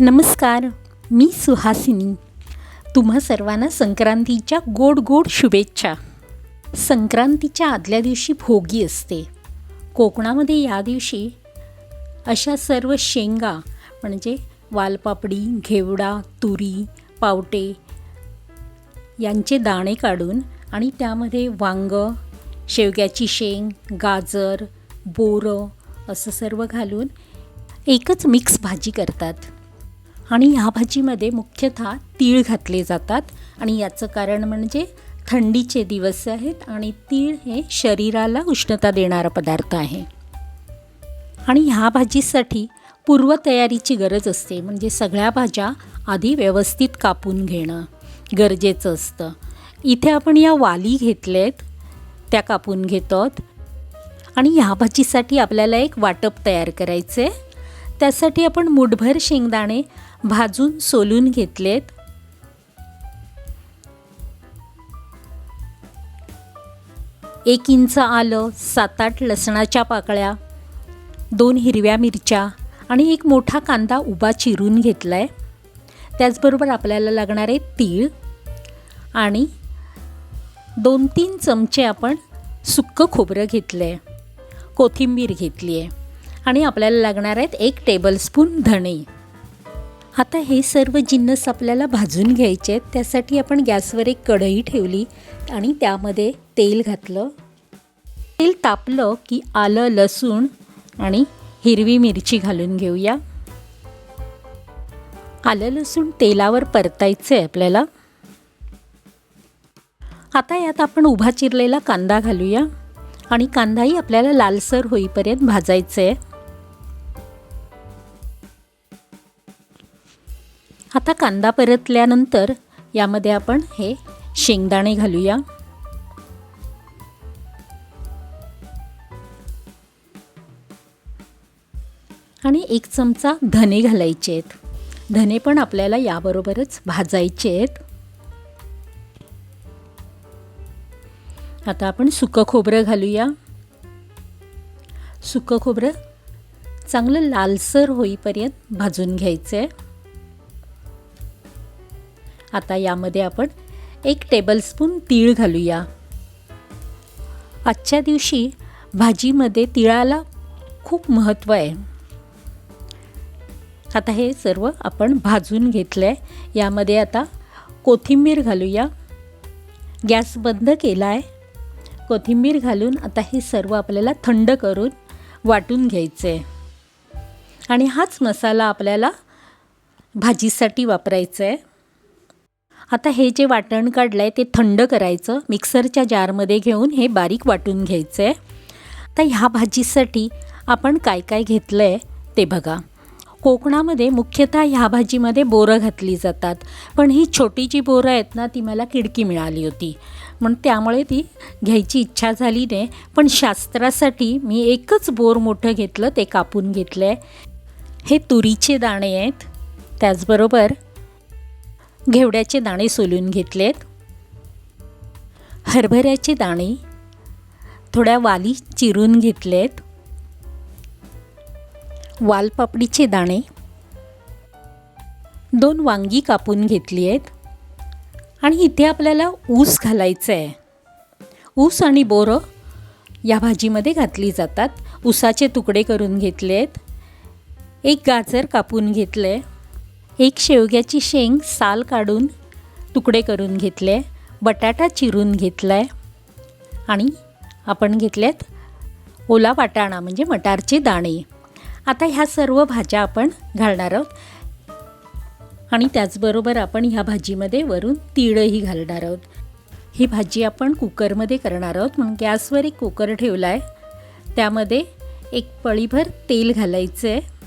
नमस्कार मी सुहासिनी. तुम्हा सर्वांना संक्रांतीच्या गोड गोड शुभेच्छा. संक्रांतीच्या आदल्या दिवशी भोगी असते. कोकणामध्ये या दिवशी अशा सर्व शेंगा म्हणजे वालपापडी घेवडा तुरी पावटे यांचे दाणे काढून आणि त्यामध्ये वांग शेवग्याची शेंग गाजर बोरं असं सर्व घालून एकच मिक्स भाजी करतात. आणि ह्या भाजीमध्ये मुख्यतः तीळ घातले जातात. आणि याचं कारण म्हणजे थंडीचे दिवस आहेत आणि तीळ हे शरीराला उष्णता देणारा पदार्थ आहे. आणि ह्या भाजीसाठी पूर्वतयारीची गरज असते. म्हणजे सगळ्या भाज्या आधी व्यवस्थित कापून घेणं गरजेचं असतं. इथे आपण या वाली घेतलेत त्या कापून घेतो आणि ह्या भाजीसाठी आपल्याला एक वाटप तयार करायचं आहे त्यासाठी आपण मुठभर शेंगदाणे भाजून सोलून घेतलेत. एक इंच आलं सात आठ लसणाच्या पाकळ्या दोन हिरव्या मिरच्या आणि एक मोठा कांदा उभा चिरून घेतला आहे त्याचबरोबर आपल्याला लागणारे तीळ आणि दोन तीन चमचे आपण सुक्कं खोबरं घेतलं आहे कोथिंबीर घेतली आहे आणि आपल्याला लागणार आहेत एक टेबलस्पून धणे. आता हे सर्व जिन्नस आपल्याला भाजून घ्यायचे आहेत. त्यासाठी आपण गॅसवर एक कढई ठेवली आणि त्यामध्ये तेल घातलं. तेल तापलं की आलं लसूण आणि हिरवी मिरची घालून घेऊया. आलं लसूण तेलावर परतायचं आहे आपल्याला. आता यात आपण उभा चिरलेला कांदा घालूया. आणि कांदाही आपल्याला लालसर होईपर्यंत भाजायचं आहे. आता कांदा परतल्यानंतर यामध्ये आपण हे शेंगदाणे घालूया. आणि एक चमचा धने घालायचे आहेत. धने पण आपल्याला याबरोबरच भाजायचे आहेत. आता आपण सुकं खोबरं घालूया. सुकं खोबरं चांगलं लालसर होईपर्यंत भाजून घ्यायचं आहे आता यामध्ये आपण एक टेबलस्पून तीळ घालूया. आजच्या दिवशी भाजीमध्ये तिळाला खूप महत्त्व आहे. आता हे सर्व आपण भाजून घेतलं आहे यामध्ये आता कोथिंबीर घालूया. गॅस बंद केला आहे कोथिंबीर घालून आता हे सर्व आपल्याला थंड करून वाटून घ्यायचं आहे आणि हाच मसाला आपल्याला भाजीसाठी वापरायचा आहे आता हे जे वाटण काढलं आहे ते थंड करायचं. मिक्सरच्या जारमध्ये घेऊन हे बारीक वाटून घ्यायचं आहे आता ह्या भाजीसाठी आपण काय काय घेतलं आहे ते बघा. कोकणामध्ये मुख्यतः ह्या भाजीमध्ये बोरं घातली जातात. पण ही छोटी जी बोरं आहेत ना ती मला किडकी मिळाली होती. म्हणून त्यामुळे ती घ्यायची इच्छा झाली नाही. पण शास्त्रासाठी मी एकच बोर मोठं घेतलं ते कापून घेतलं आहे हे तुरीचे दाणे आहेत. त्याचबरोबर घेवड्याचे दाणे सोलून घेतलेत. हरभऱ्याचे दाणे थोड्या वाली चिरून घेतलेत. वालपापडीचे दाणे दोन वांगी कापून घेतली आहेत आणि इथे आपल्याला ऊस घालायचं आहे ऊस आणि बोरं या भाजीमध्ये घातली जातात. ऊसाचे तुकडे करून घेतले आहेत एक गाजर कापून घेतलं आहे एक शेवग्याची शेंग साल काढून तुकडे करून घेतले बटाटा चिरून घेतला आहे आणि आपण घेतल्यात ओला वाटाणा म्हणजे मटारचे दाणे. आता ह्या सर्व भाज्या आपण घालणार आहोत. आणि त्याचबरोबर आपण ह्या भाजीमध्ये वरून तीळही घालणार आहोत. ही भाजी आपण कुकरमध्ये करणार आहोत. म्हणून गॅसवर एक कुकर ठेवला आहे त्यामध्ये एक पळीभर तेल घालायचं आहे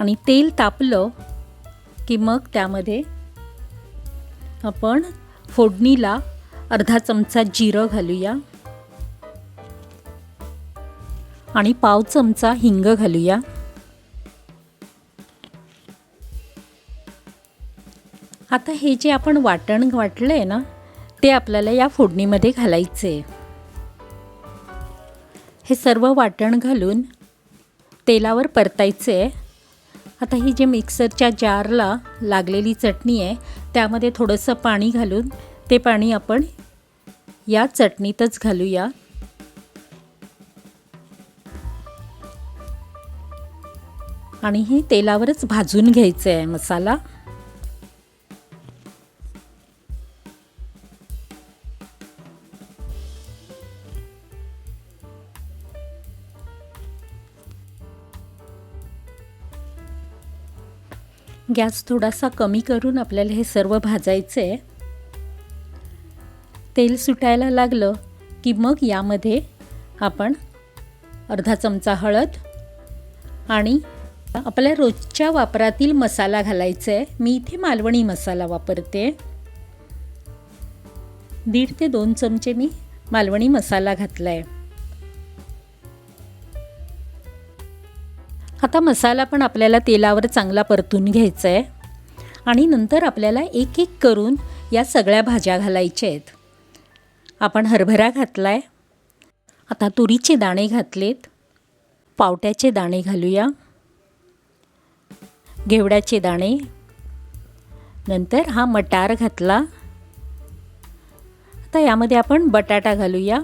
आणि तेल तापलं की मग त्यामध्ये आपण फोडणीला अर्धा चमचा जिरं घालूया. आणि पाव चमचा हिंग घालूया. आता हे जे आपण वाटण वाटलं आहे ना ते आपल्याला या फोडणीमध्ये घालायचं आहे हे सर्व वाटण घालून तेलावर परतायचे आहे आता ही जे मिक्सरच्या जारला लागलेली चटणी आहे त्यामध्ये थोडंसं पाणी घालून ते पाणी आपण या चटणीतच घालूया. आणि हे तेलावरच भाजून घ्यायचं आहे मसाला. गॅस थोडासा कमी करून आपल्याला हे सर्व भाजायचं आहे. तेल सुटायला लागलं की मग यामध्ये आपण अर्धा चमचा हळद आणि आपल्या रोजच्या वापरातील मसाला घालायचा आहे. मी इथे मालवणी मसाला वापरते. दीड ते दोन चमचे मी मालवणी मसाला घातला आहे आता मसाला पण आपल्याला तेलावर चांगला परतून घ्यायचा आहे आणि नंतर आपल्याला एक एक करून या सगळ्या भाज्या घालायच्या आहेत. आपण हरभरा घातला आहे आता तुरीचे दाणे घातलेत. पावट्याचे दाणे घालूया. घेवड्याचे दाणे. नंतर हा मटार घातला. आता यामध्ये आपण बटाटा घालूया.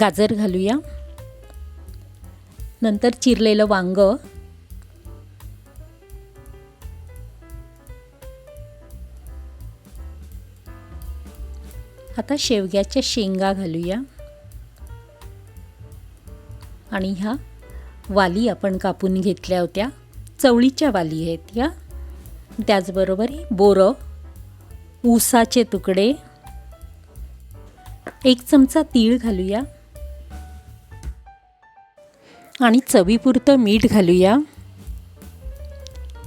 गाजर घालूया. नंतर चिरलेलं वांग. आता शेवग्याच्या शेंगा घालूया. आणि ह्या वाली आपण कापून घेतल्या होत्या. चवळीच्या वाली आहेत या त्याचबरोबर बोरं ऊसाचे तुकडे. एक चमचा तीळ घालूया. आणि चवीपुरतं मीठ घालूया.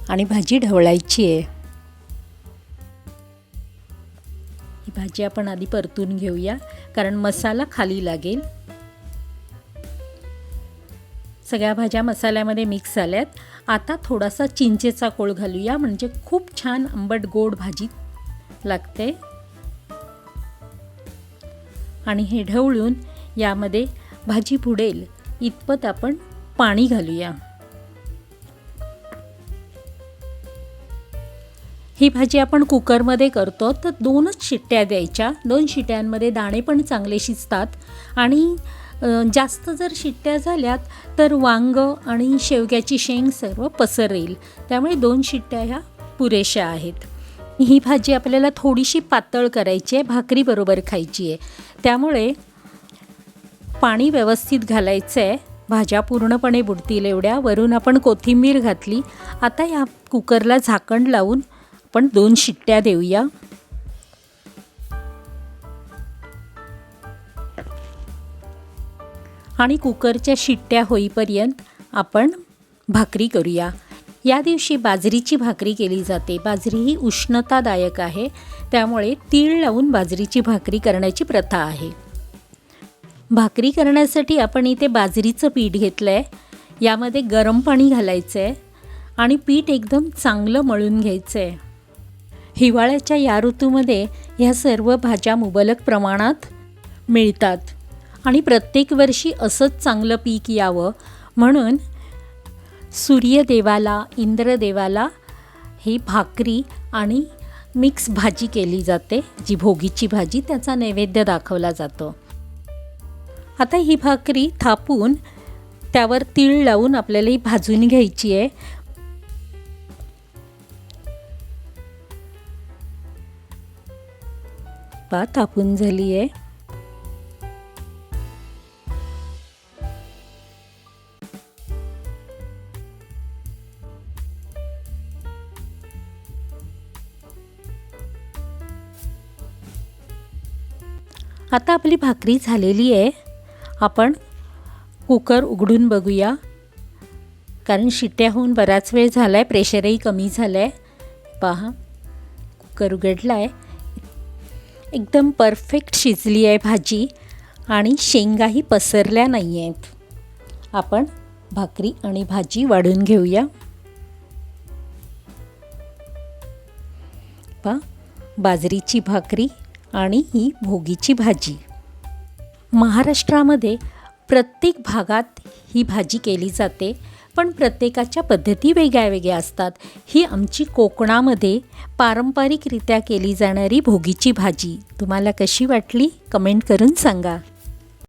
आणि भाजी ढवळायची आहे. ही भाजी आपण आधी परतून घेऊया कारण मसाला खाली लागेल. सगळ्या भाज्या मसाल्यामध्ये मिक्स झाल्यात. आता थोडासा चिंचेचा कोळ घालूया म्हणजे खूप छान आंबट गोड भाजी लागते. आणि हे ढवळून यामध्ये भाजी बुडेल. इतपत आपण पाणी घालूया. ही भाजी आपण कुकरमध्ये करतो तर दोनच शिट्ट्या द्यायच्या. दोन शिट्ट्यांमध्ये दाणे पण चांगले शिजतात आणि जास्त जर शिट्ट्या झाल्यात तर वांग आणि शेवग्याची शेंग सर्व पसरेल. त्यामुळे दोन शिट्ट्या ह्या पुरेशा आहेत. ही भाजी आपल्याला थोडीशी पातळ करायची आहे भाकरीबरोबर खायची आहे. त्यामुळे पाणी व्यवस्थित घालायचं आहे भाज्या पूर्णपणे बुडतील एवढ्या. वरून आपण कोथिंबीर घातली. आता या कुकरला झाकण लावून आपण दोन शिट्ट्या देऊया. आणि कुकरच्या शिट्ट्या होईपर्यंत आपण भाकरी करूया. या दिवशी बाजरीची भाकरी केली जाते. बाजरी ही उष्णतादायक आहे. त्यामुळे तीळ लावून बाजरीची भाकरी करण्याची प्रथा आहे. भाकरी करण्यासाठी आपण इथे बाजरीचं पीठ घेतलं आहे यामध्ये गरम पाणी घालायचं आहे आणि पीठ एकदम चांगलं मळून घ्यायचं आहे हिवाळ्याच्या या ऋतूमध्ये ह्या सर्व भाज्या मुबलक प्रमाणात मिळतात आणि प्रत्येक वर्षी असंच चांगलं पीक यावं म्हणून सूर्यदेवाला इंद्रदेवाला ही भाकरी आणि मिक्स भाजी केली जाते. जी भोगीची भाजी त्याचा नैवेद्य दाखवला जातो. आता ही भाकरी थापून त्यावर तीळ लावून आपल्याला ही भाजून घ्यायची आहे. पा थापून झाली आहे. आता आपली भाकरी झालेली आहे. आपण कुकर उघडून बघूया. कारण शिट्ट्या होऊन बराच वेळ झाला आहे प्रेशरही कमी झालं आहे पहा कुकर उघडला आहे एकदम परफेक्ट शिजली आहे भाजी आणि शेंगाही पसरल्या नाही आहेत आपण भाकरी आणि भाजी वाढून घेऊया. पा बाजरीची भाकरी आणि ही भोगीची भाजी. महाराष्ट्रामध्ये प्रत्येक भागात ही भाजी केली जाते पण प्रत्येकाच्या पद्धती वेगळ्या वेगळ्या असतात. ही आमची कोकणामध्ये पारंपरिकरित्या केली जाणारी भोगीची भाजी. तुम्हाला कशी वाटली? कमेंट करून सांगा.